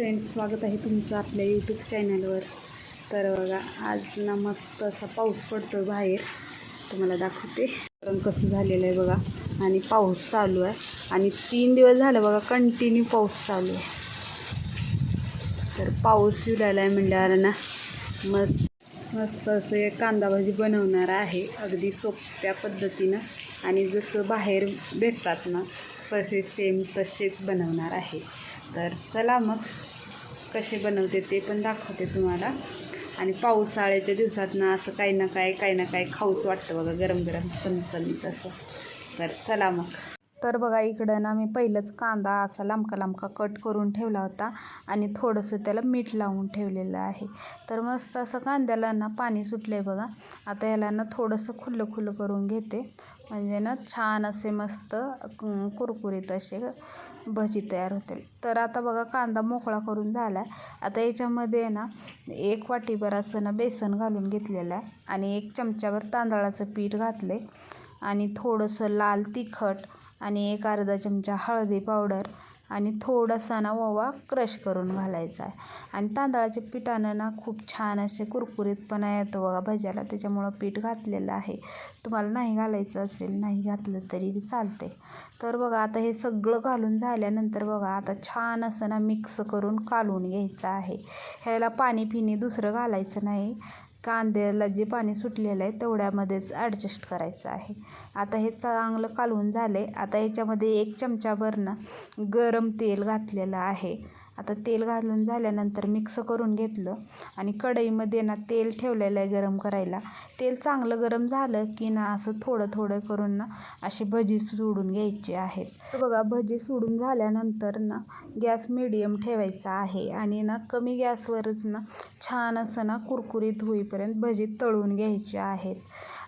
Friends स्वागत आहे तुमचं आपल्या यूट्यूब चॅनलवर तर बघा आज ना मस्त असा पाऊस पडतो बाहेर. तुम्हाला दाखवते. कारण कसं झालेलं आहे बघा. आणि पाऊस चालू आहे. आणि तीन दिवस झालं बघा कंटिन्यू पाऊस चालू आहे. तर पाऊस येऊ आहे म्हणल्यावर ना मस्त मस्त असं एक कांदा भाजी बनवणार आहे. अगदी सोप्या पद्धतीनं. आणि जसं बाहेर भेटतात ना तसे सेम तसेच बनवणार आहे. तर चला मग. कसे बनवते ते पण दाखवते तुम्हाला. आणि पावसाळ्याच्या दिवसात ना असं काही ना काय काही ना काय खाऊच वाटतं बघा गरम गरम चमचमीत असं. तर चला मग. तर बघा इकडं ना मी पहिलंच कांदा असा लांबका लांबका कट करून ठेवला होता आणि थोडंसं त्याला मीठ लावून ठेवलेलं आहे. तर मस्त असं कांद्याला ना पाणी सुटलं आहे बघा. आता याला ना थोडंसं खुल्लं खुल्लं करून घेते. म्हणजे ना छान असे मस्त कुरकुरीत असे भजी तयार होतील. तर आता बघा कांदा मोकळा करून झाला. आहे आता याच्यामध्ये ना एक वाटीभर असं ना बेसन घालून घेतलेलं आहे. आणि एक चमच्यावर तांदळाचं पीठ घातले आणि थोडंसं लाल तिखट आणि एक अर्धा चमचा हळदी पावडर आणि थोडासा ना ओवा क्रश करून घालायचा आहे. आणि तांदळाच्या पिठानं ना खूप छान असे कुरकुरीतपणा येतो बघा भज्याला त्याच्यामुळं पीठ घातलेलं आहे. तुम्हाला नाही घालायचं असेल नाही घातलं तरी चालते तर बघा आता हे सगळं घालून झाल्यानंतर बघा आता छान असं ना मिक्स करून कालवून घ्यायचं आहे. ह्याला पाणी पिणी दुसरं घालायचं नाही. कांद्याला जे पाणी सुटलेलं आहे तेवढ्यामध्येच ॲडजस्ट करायचं आहे. आता हे चांगलं कालवून आहे आता ह्याच्यामध्ये एक चमचाभर ना गरम तेल घातलेलं आहे. आता तेल घालून झाल्यानंतर मिक्स करून घेतलं आणि कढईमध्ये ना तेल ठेवलेलं आहे गरम करायला. तेल चांगलं गरम झालं की ना असं थोडं थोडं करून ना अशी भजी सोडून घ्यायची आहेत. बघा भजी सोडून झाल्यानंतर ना गॅस मिडियम ठेवायचा आहे आणि ना कमी गॅसवरच ना छान असं ना कुरकुरीत होईपर्यंत भजी तळून घ्यायची आहेत.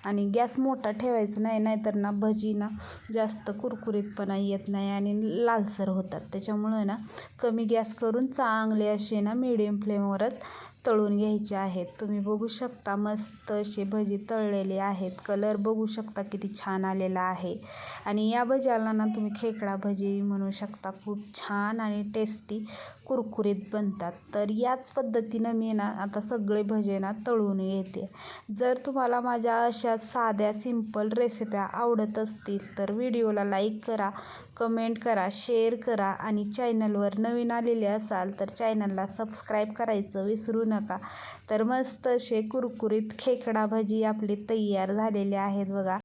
आणि गॅस मोठा ठेवायचा नाही नाहीतर ना भजी ना जास्त कुरकुरीतपणा येत नाही आणि लालसर होतात. त्याच्यामुळं ना कमी गॅस करून चांगले असे ना मिडियम फ्लेमवरच तळून घ्यायचे आहेत. तुम्ही बघू शकता मस्त असे भजी तळलेले आहेत. कलर बघू शकता किती छान आलेला आहे. आणि या भज्याला ना तुम्ही खेकडा भजी म्हणू शकता. खूप छान आणि टेस्टी कुरकुरीत बनतात. तर याच पद्धतीनं मी ना आता सगळे भजे ना तळून घेते. जर तुम्हाला माझ्या अशा साध्या सिंपल रेसिप्या आवडत असतील तर व्हिडिओला लाईक करा कमेंट करा शेअर करा आणि चॅनलवर नवीन आलेले असाल तर चॅनलला सबस्क्राईब करायचं विसरू नका. तर मस्त असे कुरकुरीत खेकडा भजी आपली तयार झालेले आहेत बघा.